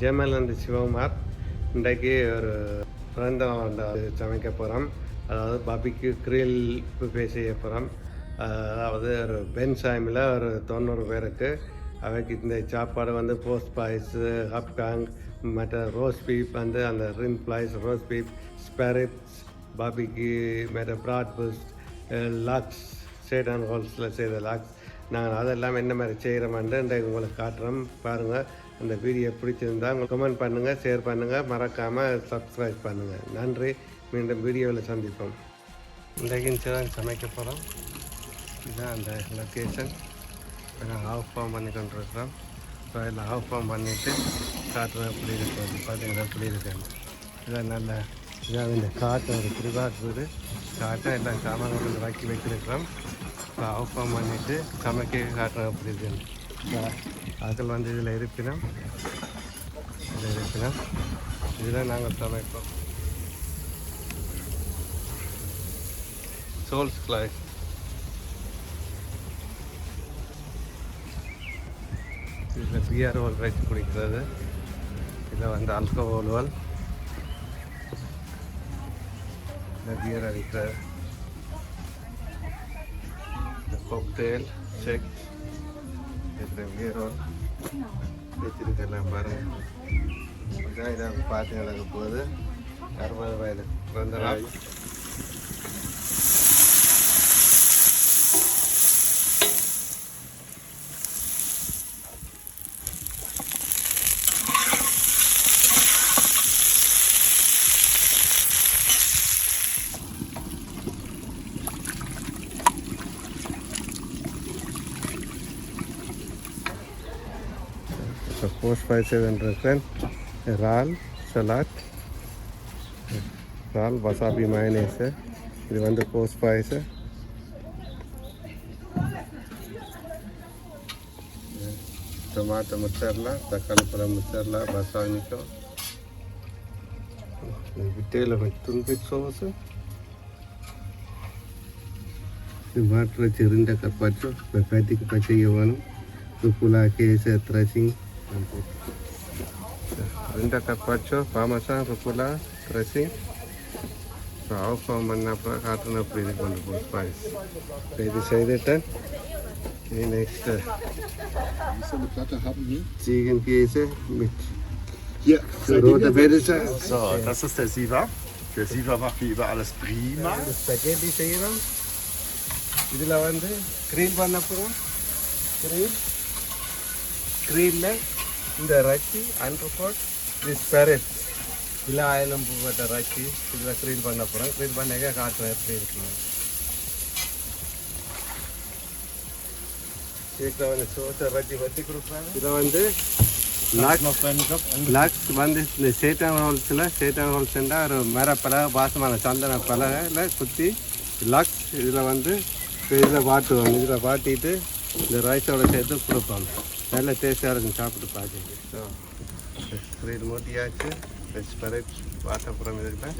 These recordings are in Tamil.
ஜெமல் சிவகுமார். இன்றைக்கு ஒரு பிறந்த சமைக்க போகிறோம் அதாவது பபிக்கு கிரில் பே செய்ய போகிறோம் அதாவது ஒரு பென் சாமியில் ஒரு தொண்ணூறு பேருக்கு. அவைக்கு இந்த சாப்பாடு வந்து போஸ்ட் பாய்ஸு ஹப்காங் மற்ற ரோஸ் பீப் வந்து அந்த ரின் ஃப்ளைஸ் ரோஸ் பீப் ஸ்பெரிட்ஸ் பாபிக்கு மற்ற ப்ராட் லாக்ஸ் லாக்ஸ் அண்ட் ஹோல்ஸில் செய்த லாக்ஸ். நாங்கள் அதெல்லாம் என்ன மாதிரி செய்கிறோமான்ட்டு இன்றைக்கு உங்களுக்கு காட்டுறோம். பாருங்கள் அந்த வீடியோ பிடிச்சிருந்தா உங்களுக்கு கமெண்ட் பண்ணுங்கள் ஷேர் பண்ணுங்கள் மறக்காமல் சப்ஸ்கிரைப் பண்ணுங்கள் நன்றி. மீண்டும் வீடியோவில் சந்திப்போம். இன்றைக்கு தான் சமைக்க போகிறோம் இதுதான் அந்த லொக்கேஷன் இப்போ நாங்கள் ஆஃப் ஃபார்ம் பண்ணி கொண்டிருக்கிறோம். ஸோ இதில் ஆஃப் ஃபார்ம் பண்ணிவிட்டு காட்டுறோம் எப்படி இருக்கு. பார்த்தீங்கன்னா எப்படி இருக்குன்னு இதான் நல்ல இதான் இந்த காற்று ஒரு ப்ரிவாட் காட்டை எல்லாம் சாமான் வாக்கி வச்சிருக்கிறோம் இப்போ ஆஃப் ஃபார்ம் பண்ணிவிட்டு சமைக்க காட்டுறோம் எப்படி இருக்குன்னு ஆக்கள் வந்து இதில் இருப்பினோம். இதில் இருப்பினோம். இதுதான் நாங்கள் சமைப்போம் சோல்ஸ் கிளாஸ் இதில் பிஆர் ஓல் ரைஸ் குடிக்கிறது. இதில் வந்து ஆல்கஹால் இதில் பியர் அடிக்கிறது. கொக்டேல் செக் பியர் ஓல் வச்சிருக்கெல்லாம் பாருங்கள் இதான் இதை பார்த்து நடக்க போகுது அறுபது வயது பிறந்த நாள் So 457 resin, RAL salad, RAL wasabi mayonnaise, ಇದು ಒಂದು ಕೋಸ್ ಪಾಯಸ ಟೊಮಾಟೊ ಮುಚ್ಚರ್ಲ ತಕ್ಕಾಳಿ ಪುರ ಮುಚ್ಚರ್ಲ ಬಸಾವನಿಕ ಬಿಟ್ಟೆಲ್ಲ ತುಂಬಿಟ್ಟು ಸೋಸು వాటిలో చెరిందక పచ్చు పెద్దకి పచ్చ ఇవ్వను తుప్పులాకేసే త్రసింగ్ rindak ಅಪ್ಪಚ್ಚು ಪಾಮಸ ರುಕುಲ ಕ್ರಸಿ ಸೊ ಹಾವು ಫಾವ್ ಮಣ್ಣಪ್ಪ ಕಾಟನಪ್ಪ ಇದಕ್ಕೆ ಬಂದು ಪಾಯಸ್ ಇದು ಸೈದಿಟ್ಟ ಈ next Ziegenkäse mit Hier, roter Berisha. So, das ist der Siva. Der Siva macht wie über alles prima. Spaghetti Seiram. இதில் வந்து க்ரீன் பண்ண போகிறோம் க்ரீன் க்ரீனில் இந்த ரச்சி அண்டர்பாட் இது ஸ்பெரட் இல்லை ஆயிலம் போட்ட ரச்சி இதில் க்ரீல் பண்ண போகிறோம் க்ரீல் பண்ணாக்க காட்டுறேன் எப்படி இருக்கணும் இதில் வந்து சோத்தை வட்டி வட்டி கொடுக்குறாங்க இதில் வந்து லாக்ஸ் வந்து இந்த சேட்டான் ஹோல்ஸில் சேட்டான் ஹோல்ஸ்ண்டா ஒரு மர பலகை பாசமான சந்தன பலகையில் குத்தி லாக்ஸ் இதில் வந்து இதில் வாட்டுவோம் இதில் வாட்டிட்டு இந்த ரைஸோட சேர்த்து கொடுப்போம் நல்ல டேஸ்ட்டாக இருக்கும் சாப்பிட்டு பார்க்க ஸோ இது மூட்டியாச்சு. ஸ்பெரட் வாட்டப்புறம் இதில்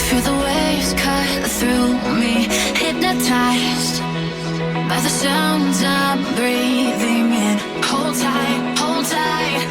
feel the waves cut through me. Hypnotized. By the sounds I'm breathing in. Hold tight, hold tight,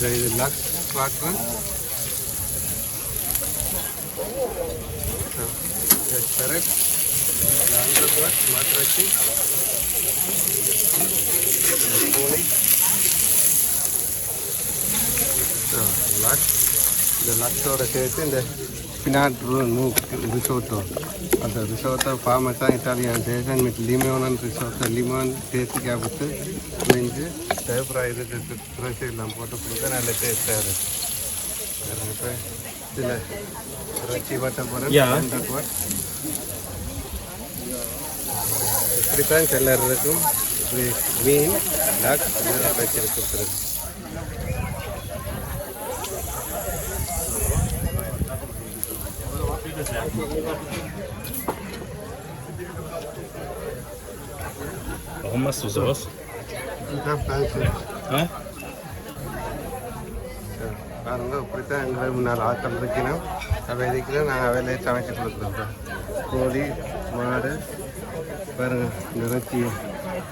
இந்த இது இது லக்ஸ் பார்க்குறேன் கரெக்ட் மாத்திராச்சு கோழி லக்ஸ் இந்த லக்ஸோட சேர்த்து இந்த ஸ்பினாட் ரிசோர்ட்டோ அந்த ரிசோர்ட்டோ ஃபார்மஸாக இட்டாலியன் டேஷன் மிட் லிமோனன் ரிசோர்ட்டோ லிமோன் டேஸ்ட்டுக்காக கொடுத்து புரிஞ்சு தேவைப்படுற இது ஃப்ரெஷ் எல்லாம் போட்டு கொடுத்தா நல்ல டேஸ்ட்டாக இருக்கும் இப்போ இதில் இறைச்சி வட்ட போகிறேன் இப்படித்தான் செல்லர் இருக்கும் இப்படி மீன் டாக் வச்சு கொடுத்துருக்கு Warum machst du sowas? இதுதான் Hä? பாருங்க இப்படித்தான் எங்களுக்கு முன்னால் ஆட்கள் இருக்கணும் அவை இருக்கிற நாங்கள் அவையிலே சமைச்சு கொடுக்குறோம். கோழி மாடு பாருங்க இந்த இறைச்சி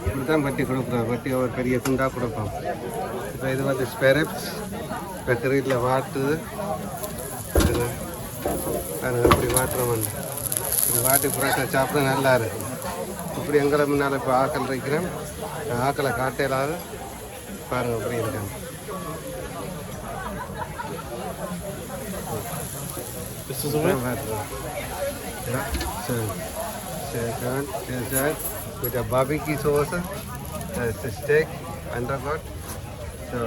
இப்படி தான் வெட்டி கொடுக்குறோம் வெட்டி ஒரு பெரிய துண்டாக கொடுப்போம் இப்போ இது வந்து ஸ்பெரப்ஸ் இப்போ கிரீட்டில் வாட்டுது பாருங்க இப்படி வாட்டுறோம் வந்து இப்படி வாட்டி புரோட்டா சாப்பிட நல்லா இருக்கும் இப்படி எங்களை முன்னால் இப்போ ஆக்கள் இருக்கிறோம் ஆக்களை காட்ட இல்லாத பாருங்க இப்படி இருக்காங்க schön. Mit der Barbecue-Soße, das ist das Steak, Undergott. So,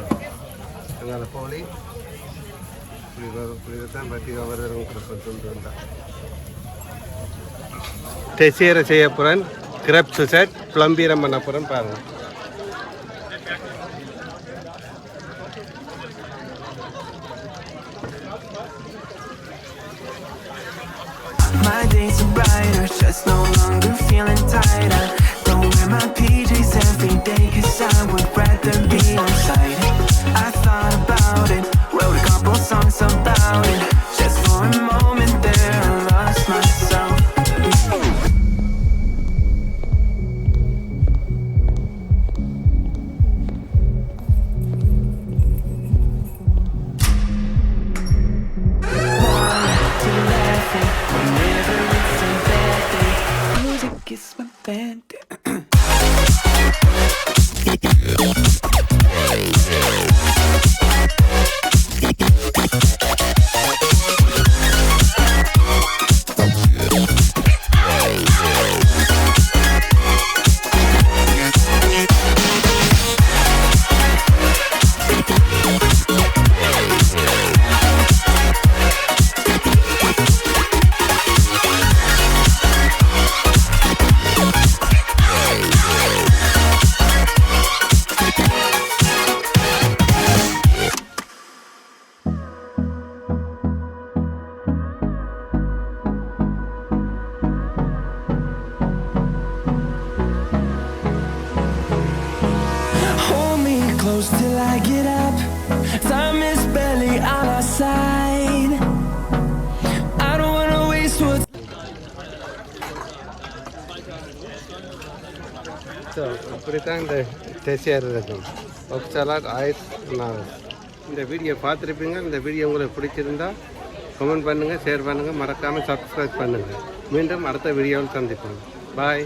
dengan poli. Prioritas berarti orang orang terkontrol டெசியரை செய்ய போகிறேன் கிரப்ஸ் செட் பிளம்பீரம் பண்ண போகிறேன் பாருங்க My days are brighter, just no longer feeling tighter. Don't wear my PJs every day, cause I would rather be inside. I thought about it, wrote a couple songs about it. kiss my bandit. Get up. Time is barely on our side. I don't wanna waste what's so இப்படி தான் இந்த டெசியர் இருக்கும் ஒப் சலாட் ஐஸ் நாவல் இந்த வீடியோ பார்த்துருப்பீங்க. இந்த வீடியோ உங்களுக்கு பிடிச்சிருந்தா கமெண்ட் பண்ணுங்கள் ஷேர் பண்ணுங்கள் மறக்காமல் சப்ஸ்கிரைப் பண்ணுங்கள் மீண்டும் அடுத்த வீடியோவில் சந்திப்போம். பாய்